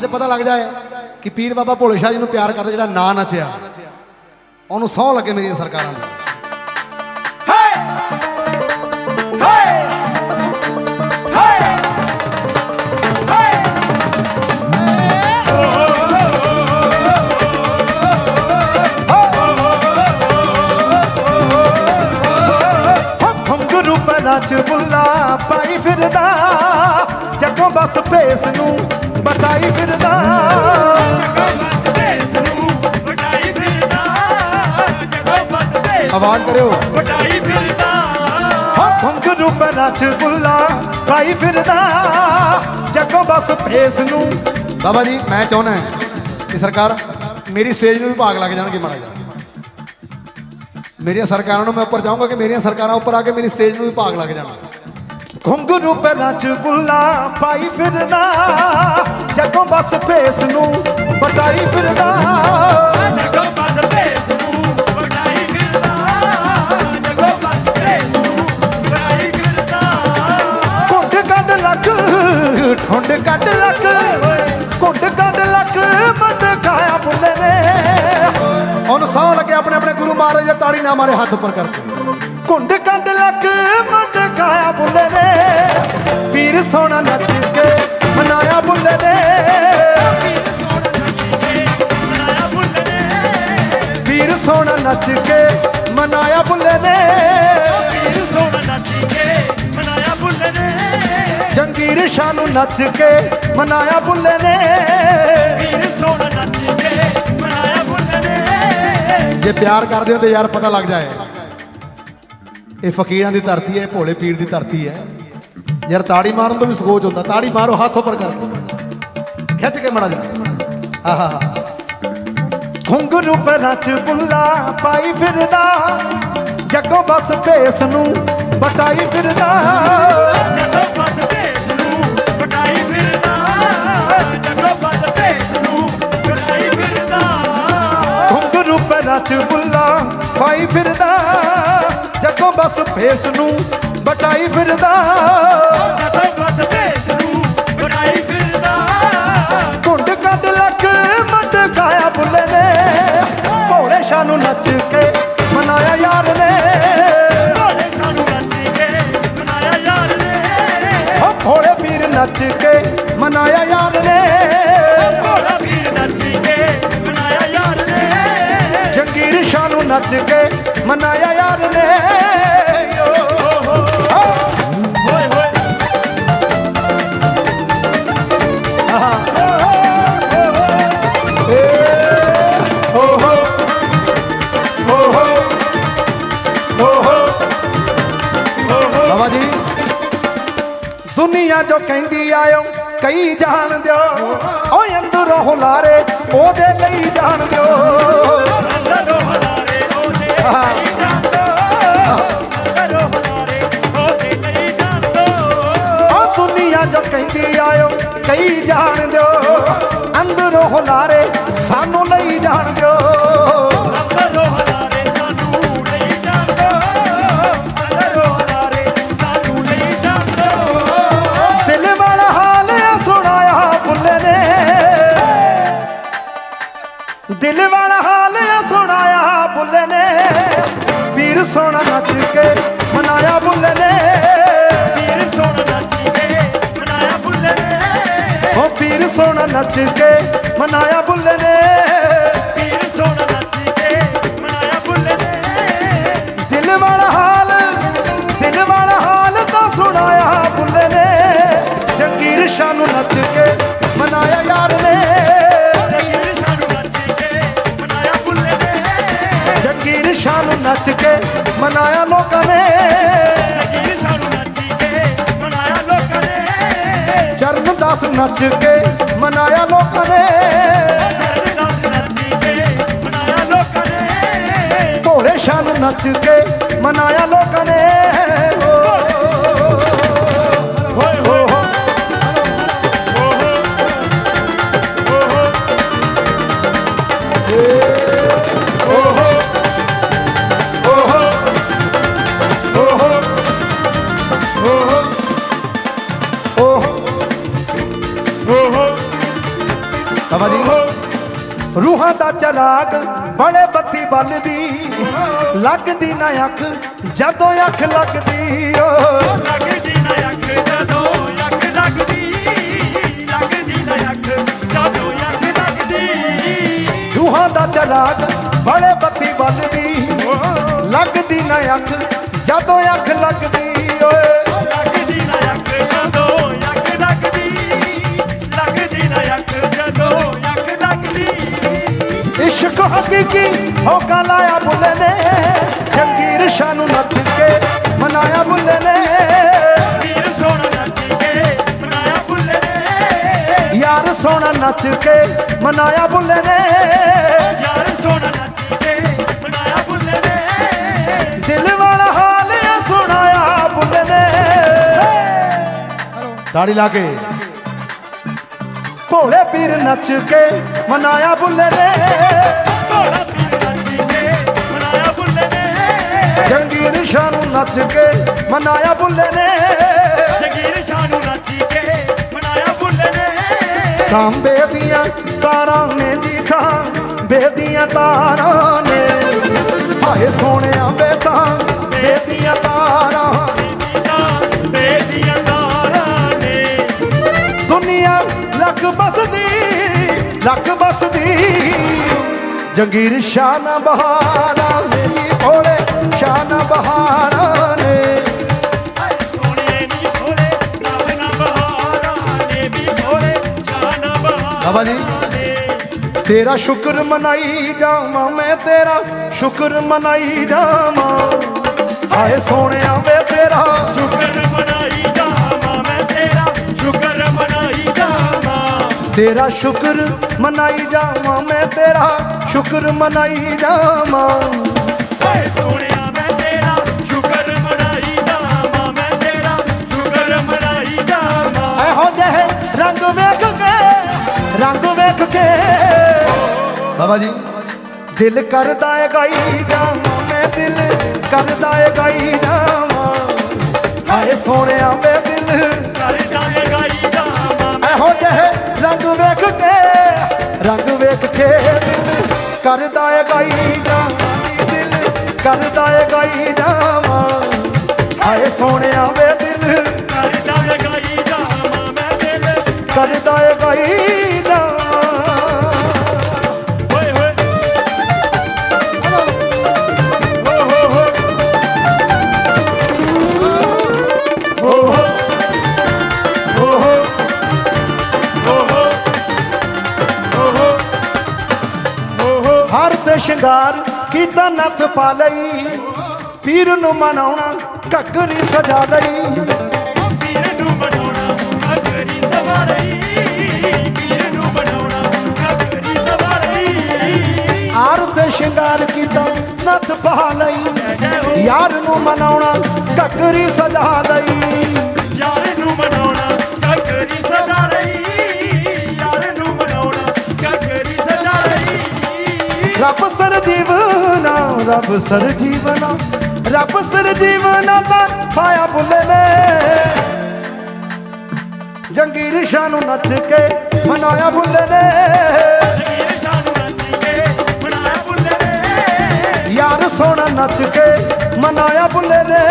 ਅੱਜ ਪਤਾ ਲੱਗ ਜਾਏ ਕਿ ਪੀਰ ਬਾਬਾ ਭੋਲੇ ਸ਼ਾਹ ਜੀ ਨੂੰ ਪਿਆਰ ਕਰਦਾ ਜਿਹੜਾ ਨਾਂ ਨੱਚਿਆ। ਉਹਨੂੰ ਸਹੁੰ ਲੱਗੇ ਮੇਰੀਆਂ ਸਰਕਾਰਾਂ ਦੀ ਘੁੰਗਰੂ ਪੈਰਾਂ ਚ ਬੁੱਲਾ ਪਾਈ ਫਿਰਦਾ। ਜੱਗੋਂ ਬਸ ਭੇਸ ਨੂੰ ਬਟਾਈ ਫਿਰਦਾ। ਆਵਾਜ਼ ਕਰਿਓ। ਘੁੰਗਰੂ ਪੈਰਾਂ ਚ ਬੁੱਲਾ ਪਾਈ ਫਿਰਦਾ। ਜੱਗੋਂ ਬਸ ਭੇਸ ਨੂੰ। ਬਾਬਾ ਜੀ ਮੈਂ ਚਾਹੁੰਦਾ ਕਿ ਸਰਕਾਰ ਮੇਰੀ ਸਟੇਜ ਨੂੰ ਵੀ ਭਾਗ ਲੱਗ ਜਾਣਗੇ ਮਾੜਾ ਜਿਹਾ। ਮੇਰੀਆਂ ਸਰਕਾਰਾਂ ਨੂੰ ਮੈਂ ਉੱਪਰ ਚਾਹੂੰਗਾ ਕਿ ਮੇਰੀਆਂ ਸਰਕਾਰਾਂ ਉੱਪਰ ਆ ਕੇ ਮੇਰੀ ਸਟੇਜ ਨੂੰ ਵੀ ਭਾਗ ਲੱਗ ਜਾਣ। ਘੁੰਗਰੂ ਪੈਰਾਂ ਚ ਬੁੱਲਾ ਪਾਈ ਫਿਰਦਾ। ਜੱਗੋਂ ਬਸ ਭੇਸ ਨੂੰ ਬਟਾਈ ਫਿਰਦਾ। ਕੁੰਡ ਕੱਢ ਲੱਕ ਠੁੰਡ ਕੱਢ ਲੱਕ ਕੁੰਡ ਕੱਢ ਲੱਕ ਮੰਡ ਕਾਇਆ ਬੁੱਲੇ ਨੇ। ਉਹਨੂੰ ਸਹੁੰ ਲੱਗੇ ਆਪਣੇ ਆਪਣੇ ਗੁਰੂ ਮਹਾਰਾਜ ਦੇ ਤਾੜੀ ਨਾ ਮਾਰੇ ਹੱਥ ਉੱਪਰ ਕਰਕੇ। ਕੁੰਡ ਕੱਢ ਲੱਕ ਕਾਇਆ ਬੁੱਲੇ ਨੇ। ਪੀਰ ਸੋਨਾ ਨੱਚ ਕੇ ਮਨਾਇਆ ਬੁੱਲੇ ਨੇ। ਪੀਰ ਸੋਨਾ ਨੱਚ ਕੇ ਮਨਾਇਆ ਬੁੱਲੇ ਨੇ। ਜੰਗੀਰ ਸ਼ਾਹ ਨੂੰ ਨੱਚ ਕੇ ਮਨਾਇਆ ਬੁੱਲੇ ਨੇ। ਜੇ ਪਿਆਰ ਕਰਦੇ ਹੋ ਤੇ ਯਾਰ ਪਤਾ ਲੱਗ ਜਾਏ। ਇਹ ਫਕੀਰਾਂ ਦੀ ਧਰਤੀ ਹੈ ਭੋਲੇ ਪੀਰ ਦੀ ਧਰਤੀ ਹੈ। ਯਾਰ ਤਾੜੀ ਮਾਰਨ ਤੋਂ ਵੀ ਸਕੋਚ ਹੁੰਦਾ ਤਾੜੀ ਮਾਰੋ ਹੱਥ ਉੱਪਰ ਕਰਕੇ ਖਿੱਚ ਕੇ ਮੜਾ ਜਾ। ਆਹਾ। ਘੁੰਗਰੂ ਪੈਰਾਂ ਚ ਬੁੱਲਾ ਪਾਈ ਫਿਰਦਾ ਜੱਗੋਂ ਬਸ ਭੇਸ ਨੂੰ ਬਟਾਈ ਫਿਰਦਾ। ਘੁੰਗਰੂ ਪੈਰਾਂ ਚ ਬੁੱਲਾ ਪਾਈ ਫਿਰਦਾ ਜੱਗੋਂ ਬਸ ਭੇਸ ਨੂੰ ਬਟਾਈ ਫਿਰਦਾ। ਕੁੰਡ ਕੱਢ ਲੱਕ ਮੱਟ ਗਾਇਆ ਬੁੱਲੇ ਨੇ। ਭੋਲੇ ਸ਼ਾਹ ਨੂੰ ਨੱਚ ਕੇ ਮਨਾਇਆ ਯਾਰ ਨੇ। ਓ ਭੋਲੇ ਪੀਰ ਨੱਚ ਕੇ ਮਨਾਇਆ ਯਾਰ ਨੇ। ਜੰਗੀਰ ਸ਼ਾਹ ਨੂੰ ਨੱਚ ਕੇ ਮਨਾਇਆ ਕਹਿੰਦੀ ਆਇਓ ਕਈ ਜਾਣ ਦਿਓ। ਓਏ ਅੰਦਰੋਂ ਹੁਲਾਰੇ ਉਹਦੇ ਲਈ ਜਾਣ ਦਿਓ। ਓ, ਦੁਨੀਆ ਜੋ ਕਹਿੰਦੀ ਆਇਓ, ਕਈ ਜਾਣ ਦਿਓ। ਅੰਦਰੋਂ ਹੁਲਾਰੇ ਓ ਪੀਰ ਸੋਨਾ ਨੱਚ ਕੇ ਮਨਾਇਆ ਬੁੱਲੇ ਨੇ। ਦਿਲ ਵਾਲਾ ਹਾਲ ਦਿਲ ਵਾਲਾ ਹਾਲ ਤਾਂ ਸੁਣਾਇਆ ਬੁੱਲੇ ਨੇ। ਜੰਗੀਰ ਸ਼ਾਹ ਨੂੰ ਨੱਚ ਕੇ ਮਨਾਇਆ ਯਾਰ ਨੇ। ਨੱਚ ਕੇ ਮਨਾਇਆ ਲੋਕਾਂ ਨੇ। ਭੋਲੇ ਸ਼ਾਹ ਨੱਚ ਕੇ ਮਨਾਇਆ ਲੋਕਾਂ ਨੇ। ਰੂਹਾਂ ਦਾ ਚਰਾਗ ਬੜੇ ਬੱਤੀ ਬਲਦੀ ਲੱਗਦੀ ਨਾ ਅੱਖ ਜਦੋਂ ਅੱਖ ਲੱਗਦੀ ਓ। ਲੱਗਦੀ ਨਾ ਅੱਖ ਜਦੋਂ ਅੱਖ ਲੱਗਦੀ। ਲੱਗਦੀ ਨਾ ਅੱਖ ਜਦੋਂ ਅੱਖ ਲੱਗਦੀ। ਰੂਹਾਂ ਦਾ ਚਰਾਗ ਬੜੇ ਬੱਤੀ ਬਲਦੀ ਲੱਗਦੀ ਨਾ ਅੱਖ ਜਦੋਂ ਅੱਖ ਲੱਗਦੀ। ਹਕੀਕੀ ਹੋਕਾ ਲਾਇਆ ਬੁੱਲੇ ਨੇ? ਜੰਗੀਰ ਸ਼ਾਹ ਨੂੰ ਨੱਚ ਕੇ ਮਨਾਇਆ ਬੁੱਲੇ ਨੇ। ਵੀਰ ਸੋਹਣਾ ਨੱਚ ਕੇ ਬਣਾਇਆ ਬੁੱਲੇ ਨੇ। ਯਾਰ ਸੋਹਣਾ ਨੱਚ ਕੇ ਮਨਾਇਆ ਬੁੱਲੇ ਨੇ। ਯਾਰ ਸੋਹਣਾ ਨੱਚ ਕੇ ਬਣਾਇਆ ਬੁੱਲੇ ਨੇ। ਦਿਲ ਵਾਲਾ ਹਾਲ ਸੁਣਾਇਆ ਬੁੱਲੇ ਨੇ। ਤਾੜੀ ਲਾ ਕੇ। ਭੋਲੇ ਪੀਰ ਨੱਚ ਕੇ ਮਨਾਇਆ ਬੁੱਲੇ ਨੇ। ਨੱਚ ਕੇ ਮਨਾਇਆ ਬੁੱਲੇ ਨੇ। ਜਗੀਰ ਸ਼ਾਹ ਨੂੰ ਨੱਚ ਕੇ ਬਣਾਇਆ ਬੁੱਲੇ ਨੇ। ਤਾਂਬੇ ਦੀਆਂ ਤਾਰਾਂ ਨੇ ਜੀ ਤਾਂ ਬੇਦੀਆਂ ਤਾਰਾਂ ਨੇ। ਹਾਏ ਸੋਹਣਿਆ ਬੇ ਤਾਂ ਬੇਦੀਆਂ ਤਾਰਾਂ ਬੇਦੀਆਂ ਤਾਰਾਂ ਨੇ। ਦੁਨੀਆ ਲੱਖ ਬਸਦੀ ਲੱਖ ਬਸਦੀ। ਜੰਗੀਰ ਸ਼ਾਨ ਬਹਾਰਾਂ ਨੀ। ਭੋਲੇ ਸ਼ਾਨ ਬਹਾਰਾਂ ਤੇਰਾ ਸ਼ੁਕਰ ਮਨਾਈ ਜਾਵਾਂ ਮੈਂ ਤੇਰਾ ਸ਼ੁਕਰ ਮਨਾਈ ਜਾਵਾਂ। ਹਾਏ ਸੋਹਣਿਆ ਵੇ ਤੇਰਾ ਸ਼ੁਕਰ ਮਨਾਈ ਜਾਵਾਂ ਮੈਂ ਤੇਰਾ ਸ਼ੁਕਰ ਮਨਾਈ ਜਾਵਾਂ। ਤੇਰਾ ਸ਼ੁਕਰ ਮਨਾਈ ਜਾਵਾਂ ਮੈਂ ਤੇਰਾ ਸ਼ੁਕਰ ਮਨਾਈ ਜਾਵਾਂ। ਓਏ ਸੋਹਣਿਆ ਸ਼ੁਕਰ ਮਨਾਈ ਜਾਵਾਂ ਮੈਂ ਰੰਗ ਵੇਖ ਕੇ, ਰੰਗ ਵੇਖ ਕੇ ਬਾਬਾ ਜੀ। ਦਿਲ ਕਰਦਾ ਏ ਗਾਈ ਜਾਵਾਂ, ਮੈਂ ਦਿਲ ਕਰਦਾ ਏ ਗਾਈ ਜਾਵਾਂ। ਆਏ ਸੋਹਣਿਆ, ਮੈਂ ਦਿਲ ਕਰਦਾ ਜਾਵੇ ਗਾਈ ਜਾਵਾਂ। ਇਹੋ ਜਿਹੇ ਰੰਗ ਵੇਖ ਕੇ, ਰੰਗ ਵੇਖ ਕੇ ਦਿਲ ਕਰਦਾ ਏ ਗਾਈ ਜਾਵਾਂ ਨੀ ਦਿਲ ਕਰਦਾ ਏ ਗਾਈ ਜਾਵਾਂ। ਹਾਏ ਸੋਹਣਿਆ ਵੇ ਦਿਲ ਕਰ ਜਾਵੇ ਗਾਈ ਜਾਵਾਂ, ਮੈਂ ਦਿਲ ਕਰਦਾ ਏ ਗਾਈ ਸ਼ਿੰਗਾਰ ਕੀਤਾ ਨੱਥ ਪਾ ਲਈ। ਪੀਰ ਨੂੰ ਮਨਾਉਣਾ ਘੱਗਰੀ ਸਜਾ ਲਈ। ਤੇ ਸ਼ਿੰਗਾਰ ਕੀਤਾ ਨੱਥ ਪਾ ਲਈ। ਯਾਰ ਨੂੰ ਮਨਾਉਣਾ ਘੱਗਰੀ ਸਜਾ ਲਈ। ਯਾਰ ਨੂੰ ਬਣਾਉਣਾ ਰੱਬ ਸਰ ਜੀਵਨਾ, ਰੱਬ ਸਰ ਜੀਵਨਾ ਦਾ ਪਾਇਆ ਬੁੱਲੇ ਨੇ। ਜੰਗੀਰ ਸ਼ਾਹ ਨੂੰ ਨੱਚ ਕੇ ਮਨਾਇਆ ਬੁੱਲੇ ਨੇ। ਬੁੱਲੇ ਨੇ ਯਾਰ ਸੋਹਣਾ ਨੱਚ ਕੇ ਮਨਾਇਆ ਬੁੱਲੇ ਨੇ।